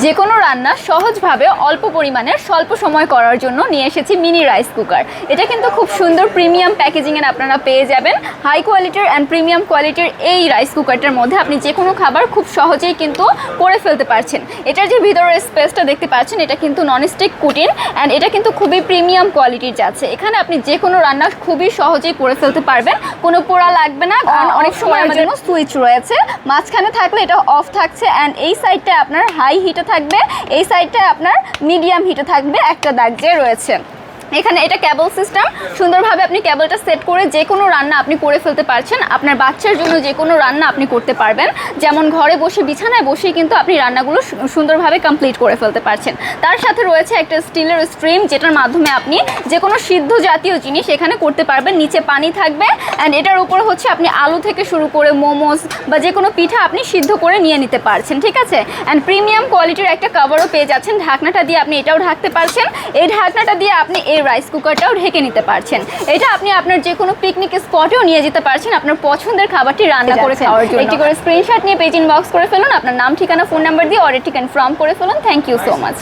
যে কোনো রান্না সহজভাবে অল্প পরিমাণের স্বল্প সময় করার জন্য নিয়ে এসেছি মিনি রাইস কুকার। এটা কিন্তু খুব সুন্দর প্রিমিয়াম প্যাকেজিংয়ে আপনারা পেয়ে যাবেন। হাই কোয়ালিটির অ্যান্ড প্রিমিয়াম কোয়ালিটির এই রাইস কুকারটার মধ্যে আপনি যে কোনো খাবার খুব সহজেই কিন্তু করে ফেলতে পারছেন। এটার যে ভিতরের স্পেসটা দেখতে পাচ্ছেন এটা কিন্তু ননস্টিক কুটিন অ্যান্ড এটা কিন্তু খুবই প্রিমিয়াম কোয়ালিটির যাচ্ছে। এখানে আপনি যে কোনো রান্না খুবই সহজেই করে ফেলতে পারবেন। কোনো পোড়া লাগবে না কারণ অনেক সময় আমাদের সুইচ রয়েছে। মাঝখানে থাকলে এটা অফ থাকছে অ্যান্ড এই সাইডটা আপনার হাই হিটে থাকবে এই সাইডটা আপনার মিডিয়াম হিটে থাকবে একটা দাগ যে রয়েছে। এখানে এটা ক্যাবল সিস্টেম সুন্দরভাবে আপনি ক্যাবলটা সেট করে যে কোনো রান্না আপনি করে ফেলতে পারছেন। আপনার বাচ্চার জন্য যে কোনো রান্না আপনি করতে পারবেন। যেমন ঘরে বসে বিছানায় বসেই কিন্তু আপনি রান্নাগুলো সুন্দরভাবে কমপ্লিট করে ফেলতে পারছেন। তার সাথে রয়েছে একটা স্টিলের স্ট্রিম যেটার মাধ্যমে আপনি যে কোনো সিদ্ধ জাতীয় জিনিস এখানে করতে পারবেন। নিচে পানি থাকবে অ্যান্ড এটার উপর হচ্ছে আপনি আলু থেকে শুরু করে মোমোস বা যে কোনো পিঠা আপনি সিদ্ধ করে নিয়ে নিতে পারছেন, ঠিক আছে? অ্যান্ড প্রিমিয়াম কোয়ালিটির একটা কাভারও পেয়ে যাচ্ছেন। ঢাকনাটা দিয়ে আপনি এটাও ঢাকতে পারছেন। এই ঢাকনাটা দিয়ে আপনি এই রাইস কুকারটাও ঢেকে নিতে পারছেন। এটা আপনি আপনার যে কোনো পিকনিক স্পটেও নিয়ে যেতে পারছেন। আপনার পছন্দের খাবারটি রান্না করে খাওয়ার জন্য। একটি করে স্ক্রিনশট নিয়ে পেজ ইনবক্স করে ফেলুন। আপনার নাম ঠিকানা ফোন নাম্বার দিয়ে অর্ডারটি কনফার্ম করে ফেলুন। Thank you so much